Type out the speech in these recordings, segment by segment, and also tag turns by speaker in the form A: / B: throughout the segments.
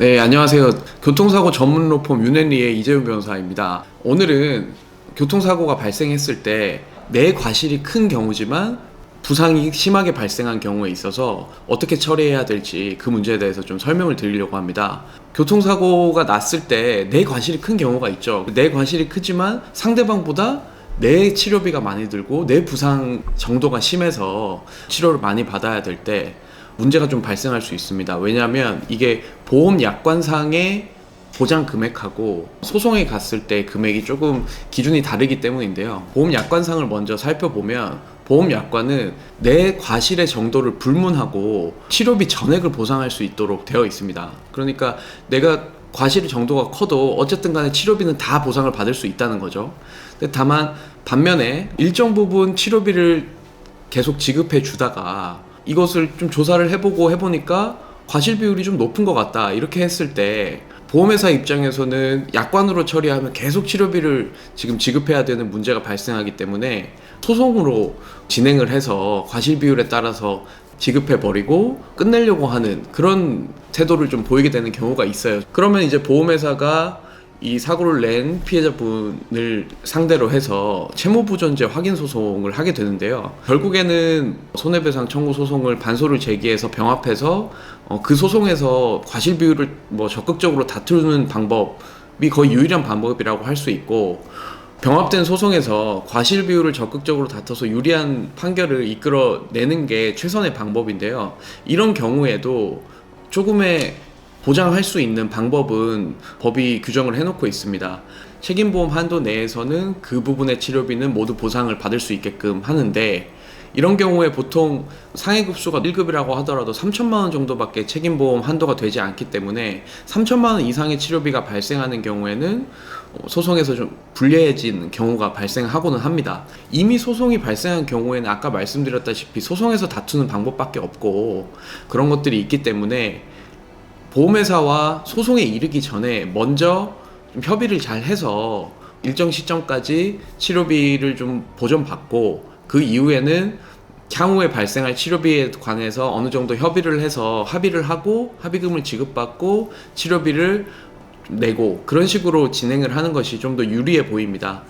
A: 네, 안녕하세요. 교통사고 전문 로펌 윤앤리의 이재훈 변호사입니다. 오늘은 교통사고가 발생했을 때 내 과실이 큰 경우지만 부상이 심하게 발생한 경우에 있어서 어떻게 처리해야 될지 그 문제에 대해서 좀 설명을 드리려고 합니다. 교통사고가 났을 때 내 과실이 큰 경우가 있죠. 내 과실이 크지만 상대방보다 내 치료비가 많이 들고 내 부상 정도가 심해서 치료를 많이 받아야 될 때 문제가 좀 발생할 수 있습니다. 왜냐하면 이게 보험 약관상의 보장 금액하고 소송에 갔을 때 금액이 조금 기준이 다르기 때문인데요. 보험 약관상을 먼저 살펴보면 보험 약관은 내 과실의 정도를 불문하고 치료비 전액을 보상할 수 있도록 되어 있습니다. 그러니까 내가 과실 정도가 커도 어쨌든 간에 치료비는 다 보상을 받을 수 있다는 거죠. 근데 다만 반면에 일정 부분 치료비를 계속 지급해 주다가 이것을 좀 조사를 해보고 해보니까 과실 비율이 좀 높은 것 같다 이렇게 했을 때 보험회사 입장에서는 약관으로 처리하면 계속 치료비를 지금 지급해야 되는 문제가 발생하기 때문에 소송으로 진행을 해서 과실 비율에 따라서 지급해 버리고 끝내려고 하는 그런 태도를 좀 보이게 되는 경우가 있어요. 그러면 이제 보험회사가 이 사고를 낸 피해자분을 상대로 해서 채무부전제 확인 소송을 하게 되는데요. 결국에는 손해배상 청구 소송을 반소를 제기해서 병합해서 어, 그 소송에서 과실 비율을 뭐 적극적으로 다투는 방법이 거의 유일한 방법이라고 할 수 있고 병합된 소송에서 과실 비율을 적극적으로 다퉈서 유리한 판결을 이끌어내는 게 최선의 방법인데요. 이런 경우에도 조금의 보장할 수 있는 방법은 법이 규정을 해놓고 있습니다. 책임보험 한도 내에서는 그 부분의 치료비는 모두 보상을 받을 수 있게끔 하는데 이런 경우에 보통 상해급수가 1급이라고 하더라도 3천만 원 정도밖에 책임보험 한도가 되지 않기 때문에 3천만 원 이상의 치료비가 발생하는 경우에는 어, 소송에서 좀 불리해진 경우가 발생하고는 합니다. 이미 소송이 발생한 경우에는 아까 말씀드렸다시피 소송에서 다투는 방법밖에 없고 그런 것들이 있기 때문에 보험회사와 소송에 이르기 전에 먼저 좀 협의를 잘 해서 일정 시점까지 치료비를 좀 보전받고 그 이후에는 향후에 발생할 치료비에 관해서 어느 정도 협의를 해서 합의를 하고 합의금을 지급받고 치료비를 내고 그런 식으로 진행을 하는 것이 좀 더 유리해 보입니다.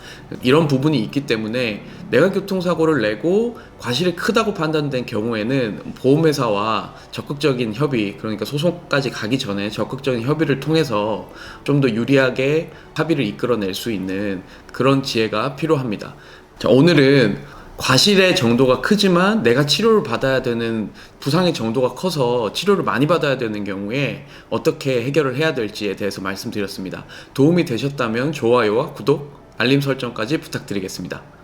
A: 이런 부분이 있기 때문에 내가 교통사고를 내고 과실이 크다고 판단된 경우에는 보험회사와 적극적인 협의 그러니까 소송까지 가기 전에 적극적인 협의를 통해서 좀 더 유리하게 합의를 이끌어낼 수 있는 그런 지혜가 필요합니다. 자, 오늘은 과실의 정도가 크지만 내가 치료를 받아야 되는 부상의 정도가 커서 치료를 많이 받아야 되는 경우에 어떻게 해결을 해야 될지에 대해서 말씀드렸습니다. 도움이 되셨다면 좋아요와 구독, 알림 설정까지 부탁드리겠습니다.